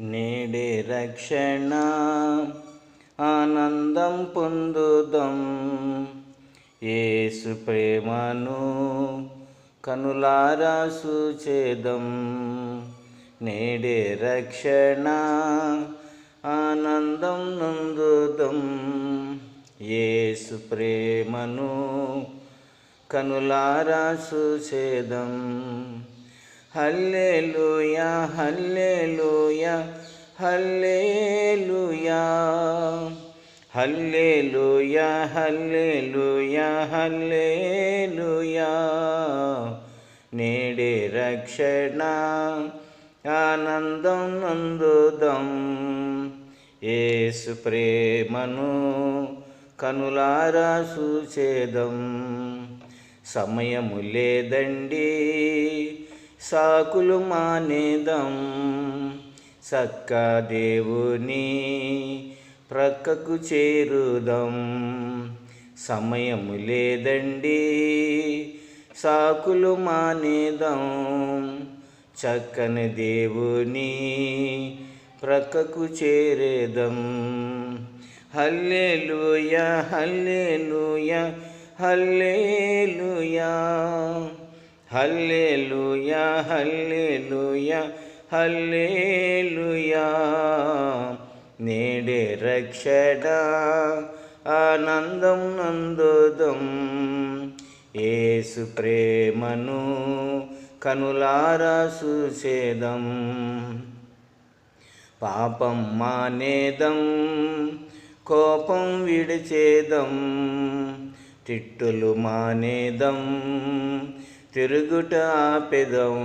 నేడే రక్షణ ఆనందం పొందుదం. ఏసు ప్రేమను కనులారా సూచేదం. నేడే రక్షణ ఆనందం నందుదం. ఏసు ప్రేమను కనులారా సూచేదం. హల్లెలూయా హల్లెలూయా హల్లెలూయా. హల్లెలూయా హల్లెలూయా హల్లెలూయా. నేడే రక్షణ ఆనందం నందుదం. ఏసు ప్రేమను కనులారా సూచేదం. సమయము లేదండి సాకులు మానేదం. సక్క దేవుని ప్రక్కకు చేరుదం. సమయము లేదండి సాకులు మానేదం. చక్కని దేవుని ప్రక్కకు చేరేదం. హల్లేలుయ హల్లేలుయ హల్లేలుయా. హల్లెలూయా హల్లెలూయా హల్లెలూయా. నేడే రక్షణ ఆనందం నందుదం. ఏసు ప్రేమను కనులారా చూసేదం పాపం మానేదం కోపం విడిచేదం. తిట్టులు మానేదం తిరుగుట ఆపెదం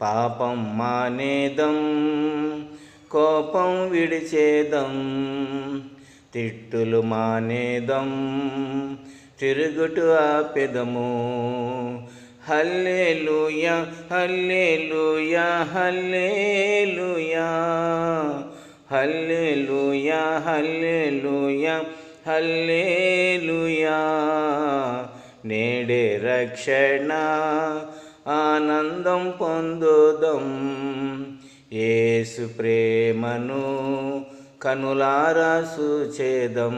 పాపం మానేదం కోపం విడిచేదం తిట్టులు మానేదం తిరుగుటు ఆపెదము. హల్లెలూయా హల్లెలూయా హల్లెలూయా హల్లెలూయా హల్లే లూయా నేడే రక్షణ ఆనందం పొందుదం. ఏసు ప్రేమను కనులారా సూచేదం.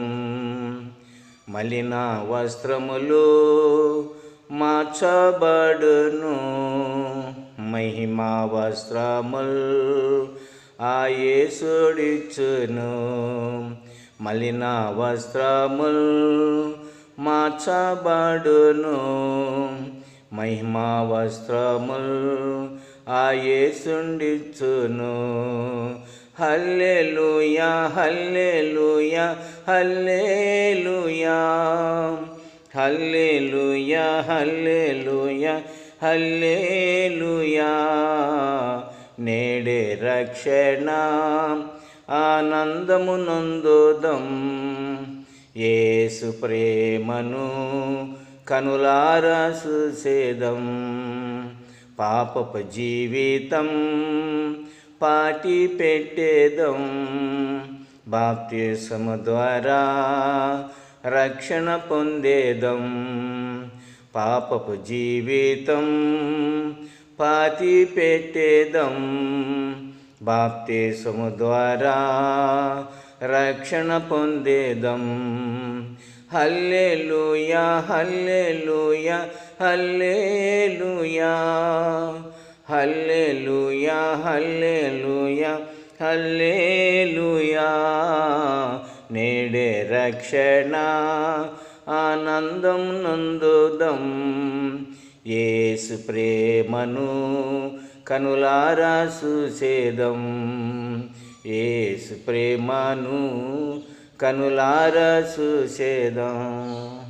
మలిన వస్త్రములు మార్చబడును. మహిమా వస్త్రముల్ ఆ మలిన వస్త్రముల్ మార్చబడును. మహిమా వస్త్రముల్ ఆ యేసుండిచ్చును హల్లెలూయా హల్లెలూయా హల్లెలూయా. హల్లెలూయా హల్లెలూయా హల్లెలూయా. నేడే రక్షణ ఆనందము నందుదం ఏసు ప్రేమను కనులారా చూసేదం పాపపు జీవితం పాటి పెట్టేదం బాప్తిసము ద్వారా రక్షణ పొందేదం. పాపపు జీవితం పాతి పెట్టేదం బాప్తిసము ద్వారా రక్షణ పొందేదం. హల్లెలూయా హల్లెలూయా హల్లెలూయా. హల్లెలూయా హల్లెలూయా హల్లెలూయా. నేడే రక్షణ ఆనందం నందుదం. ఏసు ప్రేమను కనులారా చూసేదం ఏసు ప్రేమను కనులార చూసేదాం